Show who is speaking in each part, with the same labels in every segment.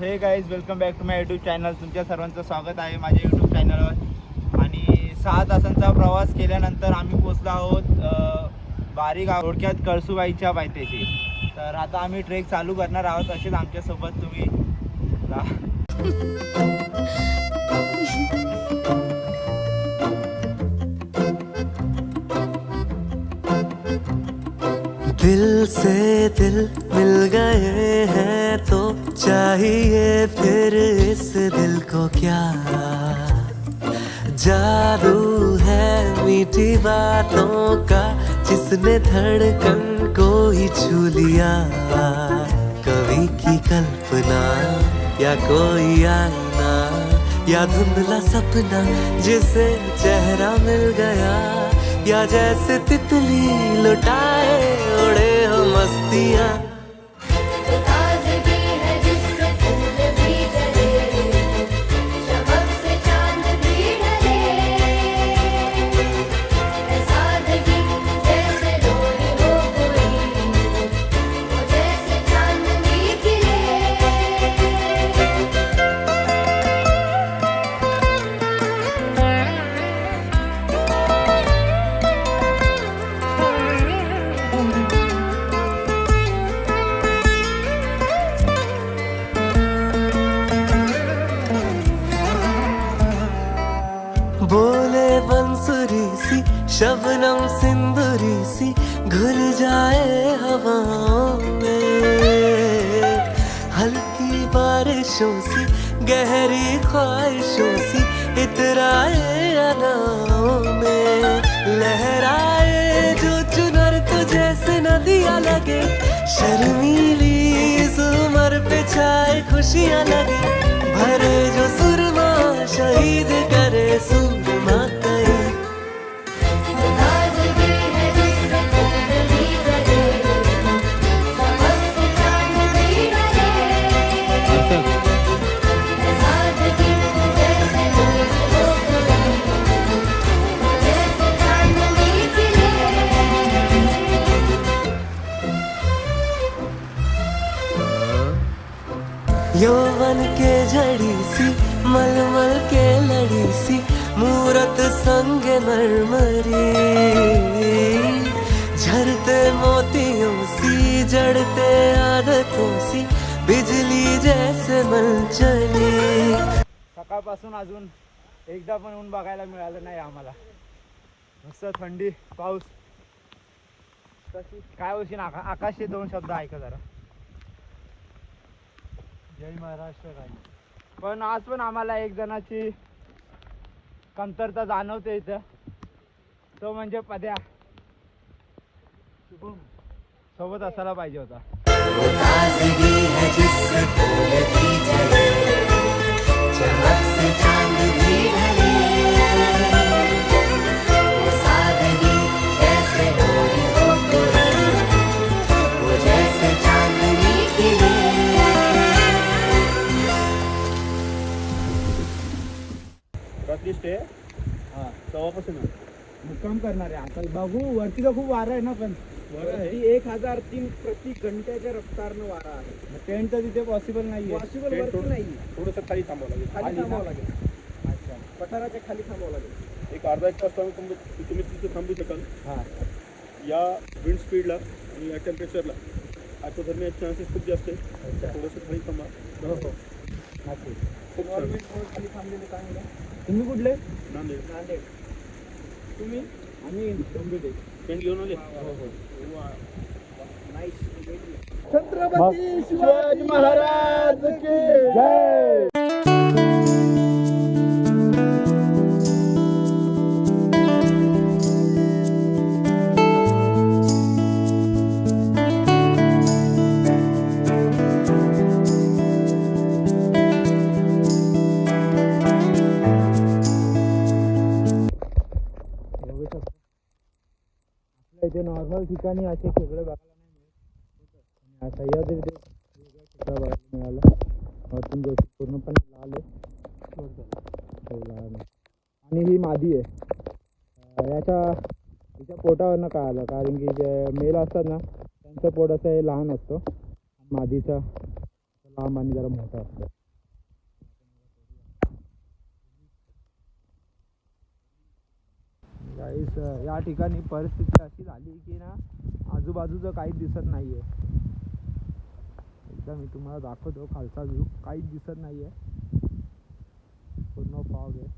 Speaker 1: Hey guys welcome back to my YouTube channel तुमच्या सर्वांचं स्वागत आहे माझ्या यूट्यूब चॅनलवर आणि सहा तासांचा प्रवास केल्यानंतर आम्ही पोचलो आहोत बारीक थोडक्यात कळसुबाईच्या पायथ्याशी तर आता आम्ही ट्रेक चालू करणार आहोत असेच आमच्यासोबत तुम्ही
Speaker 2: दिल से दिल मिल गए हैं। चाहिए फिर इस दिल को क्या? जादू है मीठी बातों का, जिसने धड़कन को ही छू लिया। कवि की कल्पना या कोई आना, या धुंधला सपना जिसे चेहरा मिल गया, या जैसे तितली लुटाए उड़े हो मस्तियाँ। शबनम सिंदूरी सी घुल जाए हवाओं में। हल्की बारिशों सी गहरी ख्वाहिशों सी इतराए अनाओं में। लहराए जो चुनर तो जैसे नदियाँ लगे शर्मीली इस उम्र पे छाए खुशियाँ लगे। भरे जो सुरमा शहीद करे
Speaker 3: सु
Speaker 2: यौवन के जड़ी सी मलमल के लड़ी सी मूरत संग मरमरी। झरते मोतियों सी जड़ते आदतों सी बिजली जैसे मल चली
Speaker 1: सकाळपासून अजून एकदा पण ऊन बघायला मिळालं नाही आम्हाला. मस्त थंडी पाऊस. काय होशी आका आकाशचे दोन शब्द ऐका जरा. जय महाराष्ट्र राज पण आज पण आम्हाला एक जणाची कमतरता जाणवते इथं. तो म्हणजे पद्या. सोबत असायला पाहिजे होता.
Speaker 4: स्टे
Speaker 1: हा.
Speaker 4: तेव्हापासून
Speaker 1: मुक्काम करणार आहे. आता बघू वरती तर खूप वारा आहे ना पण.
Speaker 4: वरती
Speaker 1: एक हजार तीन प्रति घंट्याच्या रफ्तारनं वारा आहे. टेंट तर तिथे पॉसिबल नाही पॉसिबल वरती
Speaker 4: थोडं-
Speaker 1: नाही
Speaker 4: थोडंसं खाली थांबावं लागेल.
Speaker 1: खाली
Speaker 4: खाली
Speaker 1: थांबावं लागेल. अच्छा. पठाराच्या खाली थांबावं लागेल.
Speaker 4: एक अर्धा एक तास थांबून तुम्ही तुम्ही तिथे थांबू शकाल.
Speaker 1: हा.
Speaker 4: या विंड स्पीडला आणि या टेम्परेचरला हायपोथर्मियाचे चान्सेस खूप जास्त आहे थोडंसं खाली थांबा.
Speaker 1: हो हो. नक्की.
Speaker 4: खूप.
Speaker 1: खाली थांबलेले चांगलं तुम्ही कुठले?
Speaker 4: नांदेड.
Speaker 1: नांदेड. तुम्ही? आम्ही डोंबिवली.
Speaker 4: घेऊन आले?
Speaker 1: हो हो. छत्रपती शिवाजी महाराज की जय. नॉर्मल ठिकाणी असे खेकडे बघायला नाही मिळत. आणि वेगळा खेकडा बघायला मिळाला. अजून गोष्टी पूर्णपणे लाल आहे. हो, लाल आणि ही मादी आहे. याच्या हिच्या पोटावरनं काय आलं कारण की जे मेल असतात ना त्यांचं पोट असं हे लहान असतं. मादीचा लांब आणि जरा मोठा असतो. गाईस या ठिकाणी परिस्थिती अशी झाली की ना आजूबाजूचं काहीच दिसत नाही आहे एकदा मी तुम्हाला दाखवतो खालचा व्ह्यू काहीच दिसत नाही आहे पूर्ण फॉग आहे.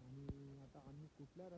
Speaker 1: आणि आता आम्ही कुठल्या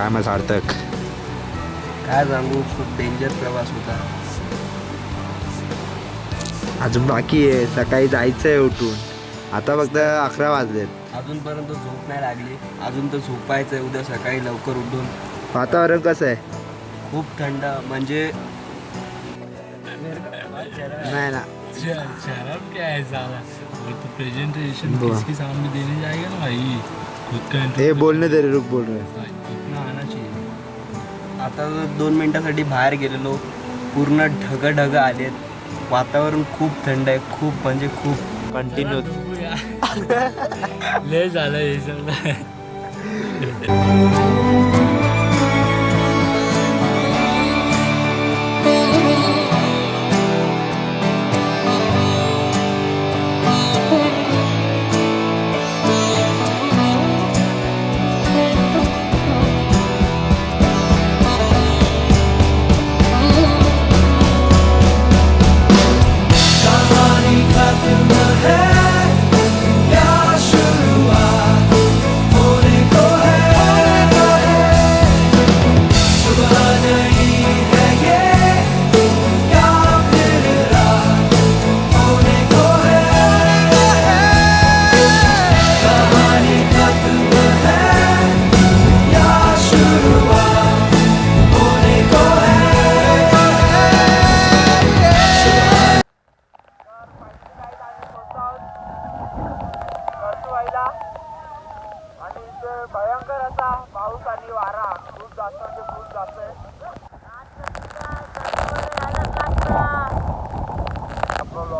Speaker 1: काय मग सार्थक.
Speaker 5: काय सांगू खूप डेंजर प्रवास होता.
Speaker 1: अजून बाकी आहे सकाळी जायचं आहे उठून. आता फक्त अकरा वाजलेत.
Speaker 5: अजूनपर्यंत झोप नाही लागली. अजून तर झोपायचं आहे उद्या सकाळी लवकर उठून.
Speaker 1: वातावरण कसं आहे?
Speaker 5: खूप थंड म्हणजे
Speaker 1: नाही ना.
Speaker 6: शराब क्या है साला? वो तो प्रेजेंटेशन
Speaker 1: वाह।
Speaker 6: किसके सामने देने जाएगा ना भाई? खुद का
Speaker 1: हे
Speaker 6: इंटरव्यू
Speaker 1: बोलणे दे रे रुक बोल रे
Speaker 6: इतना आना चाहिए
Speaker 5: आता दोन मिनिटासाठी बाहेर गेलेलो. पूर्ण ढग ढग आलेत वातावरण खूप थंड आहे. खूप म्हणजे खूप
Speaker 1: कंटिन्यू
Speaker 6: लय झालं हे सगळं.